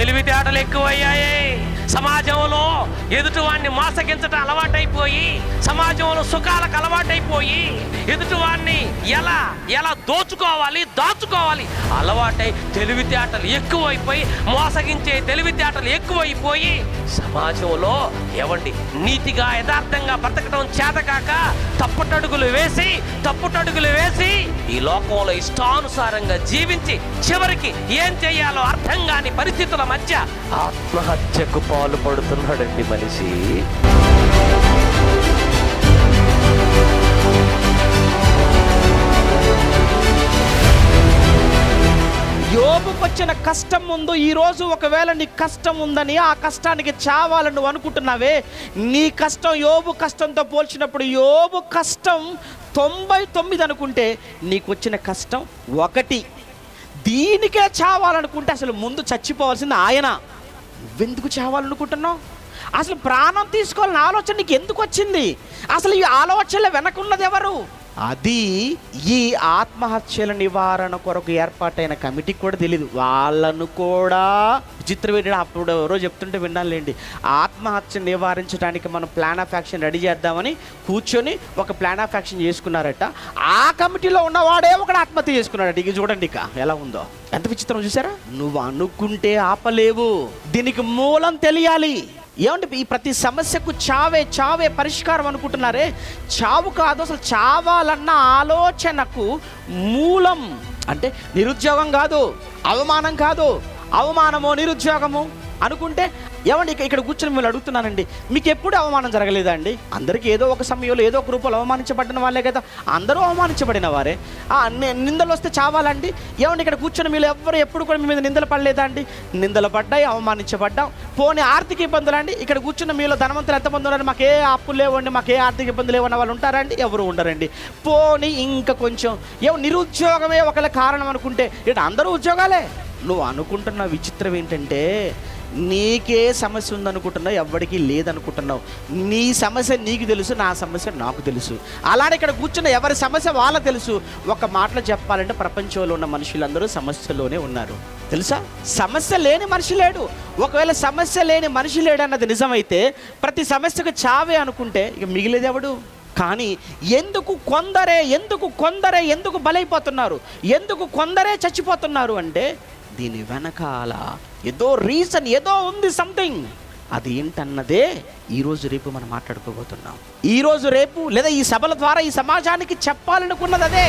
తెలివితేటలు ఎక్కువయ్యాయి. సమాజంలో ఎదుటివాడిని మోసగించటం అలవాటైపోయి సమాజంలో సుఖాలకు అలవాటైపోయి ఎదుటివాడిని ఎలా ఎలా దోచుకోవాలి దాచుకోవాలి అలవాటై తెలివితేటలు ఎక్కువైపోయి మోసగించే తెలివితేటలు ఎక్కువైపోయి సమాజంలో ఏవండి నీతిగా యథార్థంగా బ్రతకడం చేతకాక తప్పుటడుగులు వేసి తప్పుటడుగులు వేసి ఈ లోకంలో ఇష్టానుసారంగా జీవించి చివరికి ఏం చేయాలో అర్థం కాని పరిస్థితుల మధ్య ఆత్మహత్యకు పాలు పడుతున్నాడండి మనిషి. యోబుకు వచ్చిన కష్టం ముందు ఈరోజు ఒకవేళ నీ కష్టం ఉందని ఆ కష్టానికి చావాలని నువ్వు అనుకుంటున్నావే? నీ కష్టం యోబు కష్టంతో పోల్చినప్పుడు యోబు కష్టం తొంభై తొమ్మిది అనుకుంటే నీకు వచ్చిన కష్టం ఒకటి. దీనికే చావాలనుకుంటే అసలు ముందు చచ్చిపోవాల్సింది ఆయన. నువ్వెందుకు చావాలనుకుంటున్నావు? అసలు ప్రాణం తీసుకోవాలని ఆలోచన నీకు ఎందుకు వచ్చింది అసలు ఈ ఆలోచనల వెనకున్నది ఎవరు అది ఈ ఆత్మహత్యల నివారణ కొరకు ఏర్పాటైన కమిటీకి కూడా తెలియదు వాళ్ళను కూడా విచిత్రం ఏంటంటే అప్పుడు ఎవరో చెప్తుంటే వినాలండి ఆత్మహత్య నివారించడానికి మనం ప్లాన్ ఆఫ్ యాక్షన్ రెడీ చేద్దామని కూర్చొని ఒక ప్లాన్ ఆఫ్ యాక్షన్ చేసుకున్నారట. ఆ కమిటీలో ఉన్నవాడే ఒకడు ఆత్మహత్య చేసుకున్నాడట. ఇక చూడండి ఇక ఎలా ఉందో. ఎంత విచిత్రం చూసారా? నువ్వు అనుకుంటే ఆపలేవు. దీనికి మూలం తెలియాలి. ఏమంటే ఈ ప్రతి సమస్యకు చావే చావే పరిష్కారం అనుకుంటున్నారే? చావు కాదు అసలు చావాలన్న ఆలోచనకు మూలం. అంటే నిరుద్యోగం కాదు అవమానం కాదు అవమానమో నిరుద్యోగము అనుకుంటే ఏమండి ఇక ఇక్కడ కూర్చొని మిమ్మల్ని అడుగుతున్నానండి మీకు ఎప్పుడు అవమానం జరగలేదా అండి? అందరికీ ఏదో ఒక సమయంలో ఏదో ఒక రూపంలో అవమానించబడిన వాళ్ళే కదా అందరూ అవమానించబడిన వారే. నిందలు వస్తే చావాలండి. ఏమండి ఇక్కడ కూర్చొని మీరు ఎవ్వరు ఎప్పుడు కూడా మీ మీద నిందలు పడలేదా అండి? నిందలు పడ్డాయి అవమానించబడ్డాం. పోనీ ఆర్థిక ఇబ్బందులు అండి ఇక్కడ కూర్చున్న మీలో ధనవంతులు ఎంతమంది ఉన్నారండి మాకు ఏ అప్పులు లేవండి మాకు ఏ ఆర్థిక ఇబ్బందులు లేవన్న వాళ్ళు ఉంటారండి ఎవరు ఉండరండి. పోనీ ఇంకా కొంచెం ఏమో నిరుద్యోగమే ఒకళ్ళ కారణం అనుకుంటే ఇటు అందరూ ఉద్యోగాలే. నువ్వు అనుకుంటున్న విచిత్రం ఏంటంటే నీకే సమస్య ఉందనుకుంటున్నావు ఎవ్వడికి లేదనుకుంటున్నావు. నీ సమస్య నీకు తెలుసు నా సమస్య నాకు తెలుసు. అలానే ఇక్కడ కూర్చున్న ఎవరి సమస్య వాళ్ళ తెలుసు. ఒక మాటలో చెప్పాలంటే ప్రపంచంలో ఉన్న మనుషులందరూ సమస్యలోనే ఉన్నారు. తెలుసా? సమస్య లేని మనిషి లేడు. ఒకవేళ సమస్య లేని మనిషి లేడు అన్నది నిజమైతే ప్రతి సమస్యకు చావే అనుకుంటే ఇక మిగిలేదెవడు కానీ ఎందుకు కొందరే ఎందుకు కొందరే ఎందుకు బలైపోతున్నారు? ఎందుకు కొందరే చచ్చిపోతున్నారు అంటే దీని వెనకాల ఏదో రీజన్ ఏదో ఉంది సంథింగ్ అది ఏంటన్నదే ఈరోజు రేపు మనం మాట్లాడుకోబోతున్నాం. ఈరోజు రేపు లేదా ఈ సభల ద్వారా ఈ సమాజానికి చెప్పాలనుకున్నది అదే.